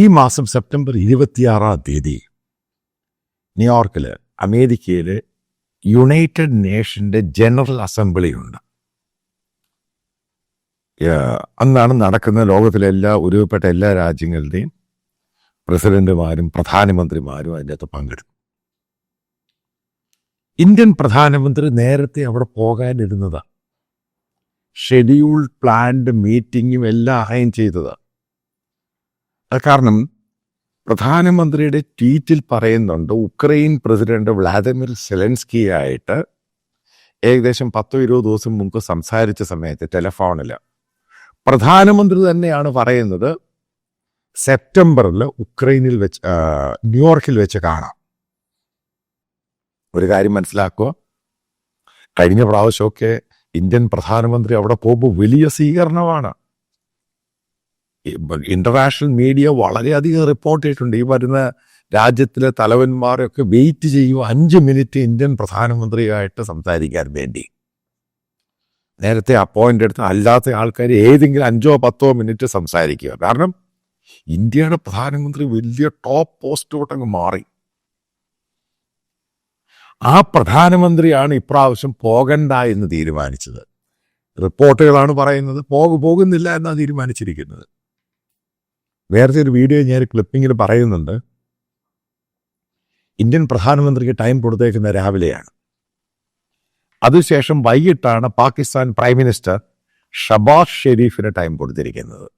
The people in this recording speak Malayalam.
ഈ മാസം സെപ്റ്റംബർ ഇരുപത്തിയാറാം തീയതി ന്യൂയോർക്കിൽ അമേരിക്കയിൽ യുണൈറ്റഡ് നേഷന്റെ ജനറൽ അസംബ്ലി ഉണ്ട്. അന്നാണ് നടക്കുന്ന ലോകത്തിലെ എല്ലാ ഒരുപ്പെട്ട എല്ലാ രാജ്യങ്ങളുടെയും പ്രസിഡന്റുമാരും പ്രധാനമന്ത്രിമാരും അതിന്റെ പങ്കെടുക്കും. ഇന്ത്യൻ പ്രധാനമന്ത്രി നേരത്തെ അവിടെ പോകാനിരുന്നതാണ് ഷെഡ്യൂൾഡ് പ്ലാൻഡ് മീറ്റിങ്ങും എല്ലാം അറേഞ്ച് ചെയ്തതാ. അത് കാരണം പ്രധാനമന്ത്രിയുടെ ട്വീറ്റിൽ പറയുന്നുണ്ട് ഉക്രൈൻ പ്രസിഡന്റ് വ്ളാദിമിർ സെലൻസ്കി ആയിട്ട് ഏകദേശം പത്തോ ഇരുപത് ദിവസം മുമ്പ് സംസാരിച്ച സമയത്ത് ടെലഫോണിൽ പ്രധാനമന്ത്രി തന്നെയാണ് പറയുന്നത് സെപ്റ്റംബറിൽ ഉക്രൈനിൽ വെച്ച് ന്യൂയോർക്കിൽ വെച്ച് കാണാം. ഒരു കാര്യം മനസ്സിലാക്കുക കഴിഞ്ഞ പ്രാവശ്യമൊക്കെ ഇന്ത്യൻ പ്രധാനമന്ത്രി അവിടെ പോകുമ്പോൾ വലിയ സ്വീകരണമാണ്. ഇന്റർനാഷണൽ മീഡിയ വളരെയധികം റിപ്പോർട്ട് ചെയ്തിട്ടുണ്ട്. ഈ വരുന്ന രാജ്യത്തിലെ തലവന്മാരെയൊക്കെ വെയിറ്റ് ചെയ്യും അഞ്ച് മിനിറ്റ് ഇന്ത്യൻ പ്രധാനമന്ത്രിയായിട്ട് സംസാരിക്കാൻ വേണ്ടി. നേരത്തെ അപ്പോയിന്റ് എടുത്ത് അല്ലാത്ത ആൾക്കാർ ഏതെങ്കിലും അഞ്ചോ പത്തോ മിനിറ്റ് സംസാരിക്കുക. കാരണം ഇന്ത്യയുടെ പ്രധാനമന്ത്രി വലിയ ടോപ്പ് പോസ്റ്റോട്ടങ്ങ് മാറി. ആ പ്രധാനമന്ത്രിയാണ് ഇപ്രാവശ്യം പോകണ്ട എന്ന് തീരുമാനിച്ചത്. റിപ്പോർട്ടുകളാണ് പറയുന്നത്. പോക പോകുന്നില്ല എന്നാണ് തീരുമാനിച്ചിരിക്കുന്നത്. വേറെ ഒരു വീഡിയോ ഞാൻ ക്ലിപ്പിങ്ങിൽ പറയുന്നുണ്ട്. ഇന്ത്യൻ പ്രധാനമന്ത്രിക്ക് ടൈം കൊടുത്തേക്കുന്ന രാവിലെയാണ്. അതിനുശേഷം വൈകിട്ടാണ് പാകിസ്ഥാൻ പ്രൈം മിനിസ്റ്റർ ഷബാസ് ഷെരീഫിന് ടൈം കൊടുത്തിരിക്കുന്നത്.